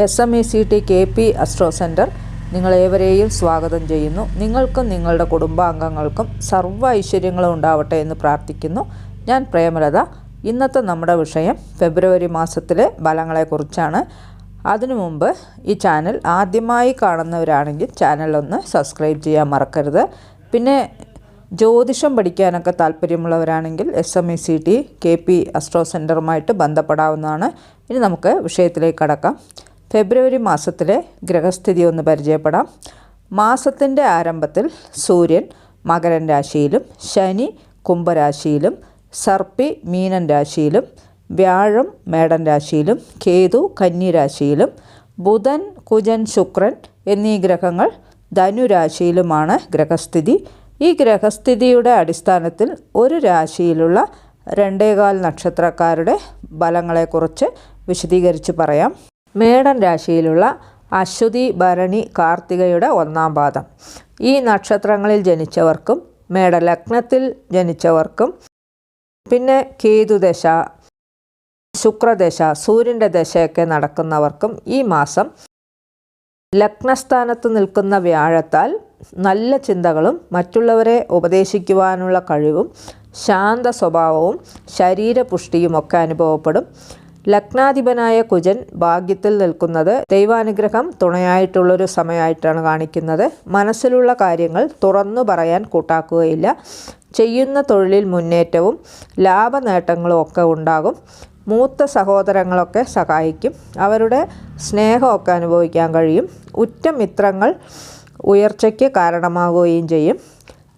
S M E C T K P astro centre നിങ്ങളേവരെയും സ്വാഗതം ചെയ്യുന്നു. നിങ്ങൾക്കും നിങ്ങളുടെ കുടുംബാംഗങ്ങൾക്കും സർവ ഐശ്വര്യങ്ങളും ഉണ്ടാവട്ടെ എന്ന് പ്രാർത്ഥിക്കുന്നു. ഞാൻ പ്രേമലത. ഇന്നത്തെ നമ്മുടെ വിഷയം ഫെബ്രുവരി മാസത്തിലെ ഫലങ്ങളെക്കുറിച്ചാണ്. അതിനു മുമ്പ് ഈ ചാനൽ ആദ്യമായി കാണുന്നവരാണെങ്കിൽ ചാനലൊന്ന് സബ്സ്ക്രൈബ് ചെയ്യാൻ മറക്കരുത്. പിന്നെ ജ്യോതിഷം പഠിക്കാനൊക്കെ താല്പര്യമുള്ളവരാണെങ്കിൽ S M E C T K P astro സെന്ററുമായിട്ട് ബന്ധപ്പെടാവുന്നതാണ്. ഇനി നമുക്ക് വിഷയത്തിലേക്ക് കടക്കാം. ഫെബ്രുവരി മാസത്തിലെ ഗ്രഹസ്ഥിതി ഒന്ന് പരിചയപ്പെടാം. മാസത്തിന്റെ ആരംഭത്തിൽ സൂര്യൻ മകരൻ രാശിയിലും ശനി കുംഭരാശിയിലും സർപ്പി മീനൻ രാശിയിലും വ്യാഴം മേടൻ രാശിയിലും കേതു കന്നി രാശിയിലും ബുധൻ കുജൻ ശുക്രൻ എന്നീ ഗ്രഹങ്ങൾ ധനുരാശിയിലുമാണ് ഗ്രഹസ്ഥിതി. ഈ ഗ്രഹസ്ഥിതിയുടെ അടിസ്ഥാനത്തിൽ ഒരു രാശിയിലുള്ള രണ്ടേകാൽ നക്ഷത്രക്കാരുടെ ബലങ്ങളെക്കുറിച്ച് വിശദീകരിച്ച് പറയാം. മേടൻ രാശിയിലുള്ള അശ്വതി ഭരണി കാർത്തികയുടെ ഒന്നാം പാദം. ഈ നക്ഷത്രങ്ങളിൽ ജനിച്ചവർക്കും മേടലഗ്നത്തിൽ ജനിച്ചവർക്കും പിന്നെ കേതുദശ ശുക്രദശ സൂര്യന്റെ ദശയൊക്കെ നടക്കുന്നവർക്കും ഈ മാസം ലഗ്നസ്ഥാനത്ത് നിൽക്കുന്ന വ്യാഴത്താൽ നല്ല ചിന്തകളും മറ്റുള്ളവരെ ഉപദേശിക്കുവാനുള്ള കഴിവും ശാന്ത സ്വഭാവവും ശരീരപുഷ്ടിയുമൊക്കെ അനുഭവപ്പെടും. ലഗ്നാധിപനായ കുജൻ ഭാഗ്യത്തിൽ നിൽക്കുന്നത് ദൈവാനുഗ്രഹം തുണയായിട്ടുള്ളൊരു സമയമായിട്ടാണ് കാണിക്കുന്നത്. മനസ്സിലുള്ള കാര്യങ്ങൾ തുറന്നു പറയാൻ കൂട്ടാക്കുകയില്ല. ചെയ്യുന്ന തൊഴിലിൽ മുന്നേറ്റവും ലാഭനേട്ടങ്ങളും ഒക്കെ ഉണ്ടാകും. മൂത്ത സഹോദരങ്ങളൊക്കെ സഹായിക്കും. അവരുടെ സ്നേഹമൊക്കെ അനുഭവിക്കാൻ കഴിയും. ഉറ്റ മിത്രങ്ങൾ ഉയർച്ചയ്ക്ക് കാരണമാകുകയും ചെയ്യും.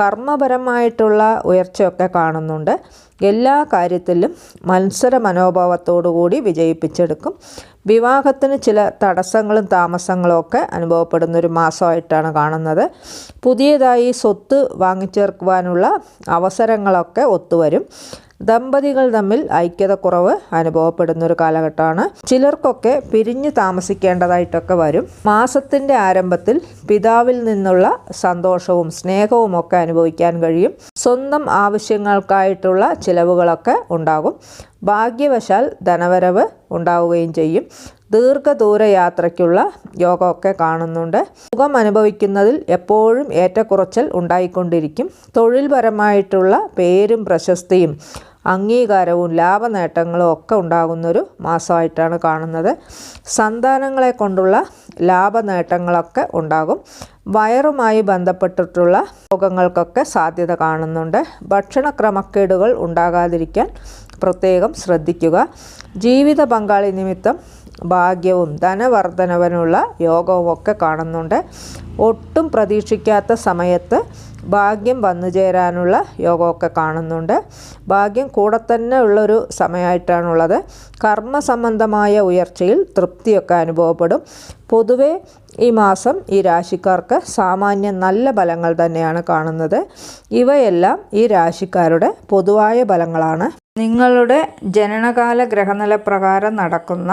കർമ്മപരമായിട്ടുള്ള ഉയർച്ചയൊക്കെ കാണുന്നുണ്ട്. എല്ലാ കാര്യത്തിലും മത്സര മനോഭാവത്തോടുകൂടി വിജയിപ്പിച്ചെടുക്കും. വിവാഹത്തിന് ചില തടസ്സങ്ങളും താമസങ്ങളും ഒക്കെ അനുഭവപ്പെടുന്ന ഒരു മാസമായിട്ടാണ് കാണുന്നത്. പുതിയതായി സ്വത്ത് വാങ്ങിച്ചേർക്കുവാനുള്ള അവസരങ്ങളൊക്കെ ഒത്തുവരും. ദമ്പതികൾ തമ്മിൽ ഐക്യതക്കുറവ് അനുഭവപ്പെടുന്ന ഒരു കാലഘട്ടമാണ്. ചിലർക്കൊക്കെ പിരിഞ്ഞു താമസിക്കേണ്ടതായിട്ടൊക്കെ വരും. മാസത്തിന്റെ ആരംഭത്തിൽ പിതാവിൽ നിന്നുള്ള സന്തോഷവും സ്നേഹവും ഒക്കെ അനുഭവിക്കാൻ കഴിയും. സ്വന്തം ആവശ്യങ്ങൾക്കായിട്ടുള്ള ചിലവുകളൊക്കെ ഉണ്ടാകും. ഭാഗ്യവശാൽ ധനവരവ് ഉണ്ടാവുകയും ചെയ്യും. ദീർഘദൂര യാത്രയ്ക്കുള്ള യോഗമൊക്കെ കാണുന്നുണ്ട്. സുഖം അനുഭവിക്കുന്നതിൽ എപ്പോഴും ഏറ്റക്കുറച്ചൽ ഉണ്ടായിക്കൊണ്ടിരിക്കും. തൊഴിൽപരമായിട്ടുള്ള പേരും പ്രശസ്തിയും അംഗീകാരവും ലാഭനേട്ടങ്ങളും ഒക്കെ ഉണ്ടാകുന്നൊരു മാസമായിട്ടാണ് കാണുന്നത്. സന്താനങ്ങളെ കൊണ്ടുള്ള ലാഭനേട്ടങ്ങളൊക്കെ ഉണ്ടാകും. വയറുമായി ബന്ധപ്പെട്ടിട്ടുള്ള രോഗങ്ങൾക്കൊക്കെ സാധ്യത കാണുന്നുണ്ട്. ഭക്ഷണക്രമക്കേടുകൾ ഉണ്ടാകാതിരിക്കാൻ പ്രത്യേകം ശ്രദ്ധിക്കുക. ജീവിത പങ്കാളി നിമിത്തം ഭാഗ്യവും ധനവർദ്ധനവനുള്ള യോഗവും ഒക്കെ കാണുന്നുണ്ട്. ഒട്ടും പ്രതീക്ഷിക്കാത്ത സമയത്ത് ഭാഗ്യം വന്നു ചേരാനുള്ള യോഗമൊക്കെ കാണുന്നുണ്ട്. ഭാഗ്യം കൂടെ തന്നെ ഉള്ളൊരു സമയമായിട്ടാണുള്ളത്. കർമ്മ സംബന്ധമായ ഉയർച്ചയിൽ തൃപ്തിയൊക്കെ അനുഭവപ്പെടും. പൊതുവേ ഈ മാസം ഈ രാശിക്കാർക്ക് സാമാന്യം നല്ല ഫലങ്ങൾ തന്നെയാണ് കാണുന്നത്. ഇവയെല്ലാം ഈ രാശിക്കാരുടെ പൊതുവായ ഫലങ്ങളാണ്. നിങ്ങളുടെ ജനനകാല ഗ്രഹനില പ്രകാരം നടക്കുന്ന